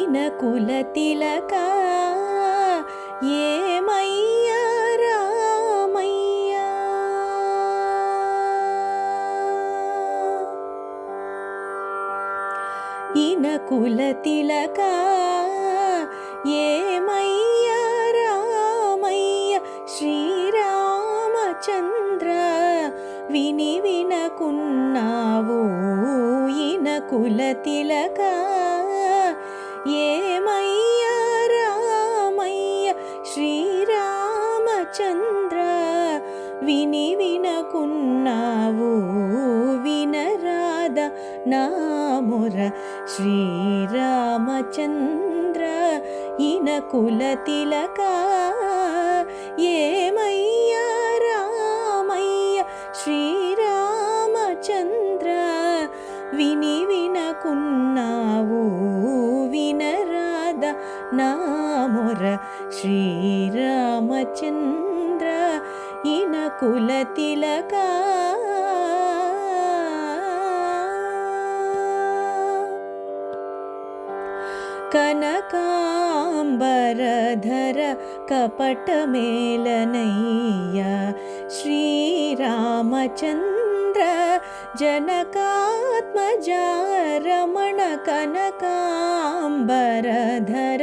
ఈన కుల తిలక. ఏమయ్యా రామయ్యా? ఈన కుల తిలక. ఏమయ్యా రామయ్య? శ్రీరామచంద్ర విని వినకున్నావు ఈన కుల తిలక. ఏమయ్యా రామయ్య? శ్రీరామచంద్ర విని వినకున్నావు వినరాద నాముర శ్రీరామచంద్ర ఇన కుల తిలక ఏమయ్యా వినరాద నాముర శ్రీరామచంద్ర ఇన కుల తిలక. కనకాంబరధర కపటమేలనయ్య శ్రీరామచంద్ర జనకాత్మజారమణ కనకాంబరధర కపటమేలనయ్య धर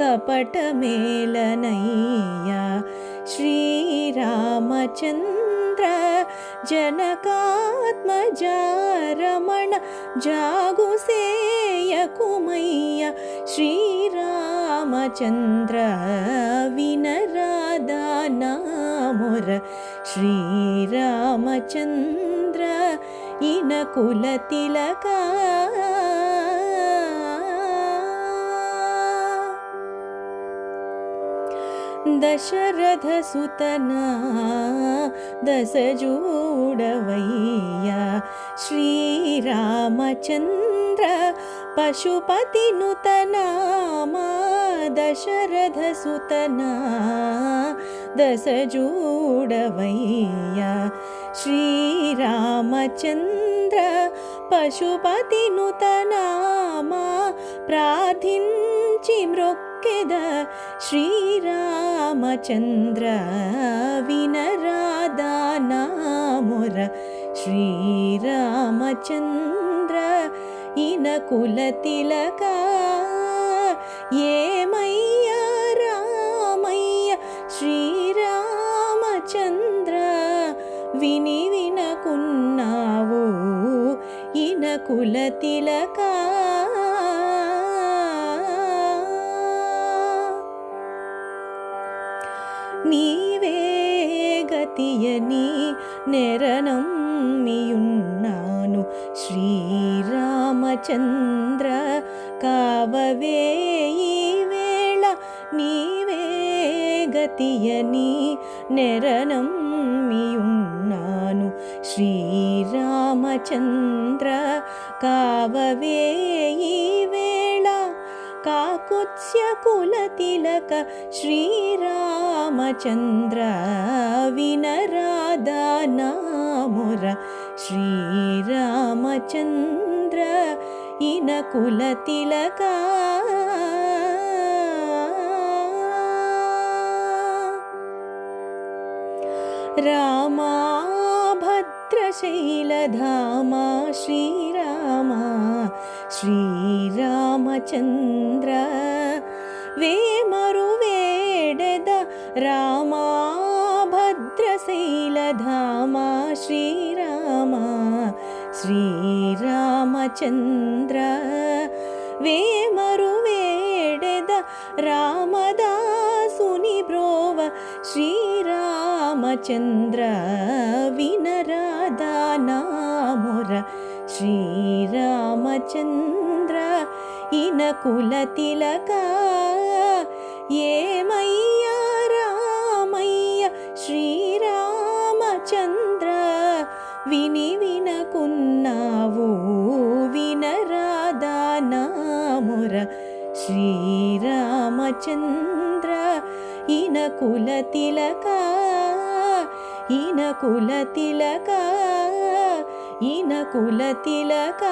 कपटमेलनैया श्रीरामचन्द्र जनकात्मजारमण जागुसेयकुमय श्रीरामचन्द्र विनराधानामुर श्रीरामचन्द्र इनकुलतिलका दशरथसुतना दशजूडवैया श्रीरामचन्द्र पशुपतिनुतनामा दशरथसुतना दशजूडवैया श्रीरामचन्द्र पशुपतिनुतनामा पशुपतिनुतनाम मृक् మ్రొక్కెద శ్రీరామచంద్ర వినరాధా నాముర. శ్రీరామచంద్ర ఇన కుల తిలక ఏమయ్యా రామయ్య? శ్రీరామచంద్ర విని వినకున్నావు ఇన కుల తిలకా. నీవే గతియని నెరనమ్మియున్నాను శ్రీరామచంద్ర కావవే ఈ వేళ నీవే గతియని నెరనమ్మియున్నాను శ్రీరామచంద్ర కావవే ఈ कुत्स्यकुलतिलक श्रीरामचन्द्रविनराधनामुर श्रीरामचन्द्र हिनकुलतिलक रामा भद्रशैलधाम श्रीरामा ಶ್ರೀರಾಮಚಂದ್ರ ವೇಮರುವೇಡದ मरुवेडद रामा भद्रशैलधाम श्रीराम श्रीरामचन्द्र वेमरु वेडद रामदा सुनि ब्रोम श्रीरामचन्द्र विनराधा नार श्री చంద్ర రామదాసుని ఇన కుల తిలక. ఏమయ్యా రామయ్య శ్రీరామచంద్ర విని వినకున్నావు వినరాదా నాముర శ్రీరామచంద్ర ఇన కుల తిలక. ఇన కుల తిలక ఇన కుల తిలక.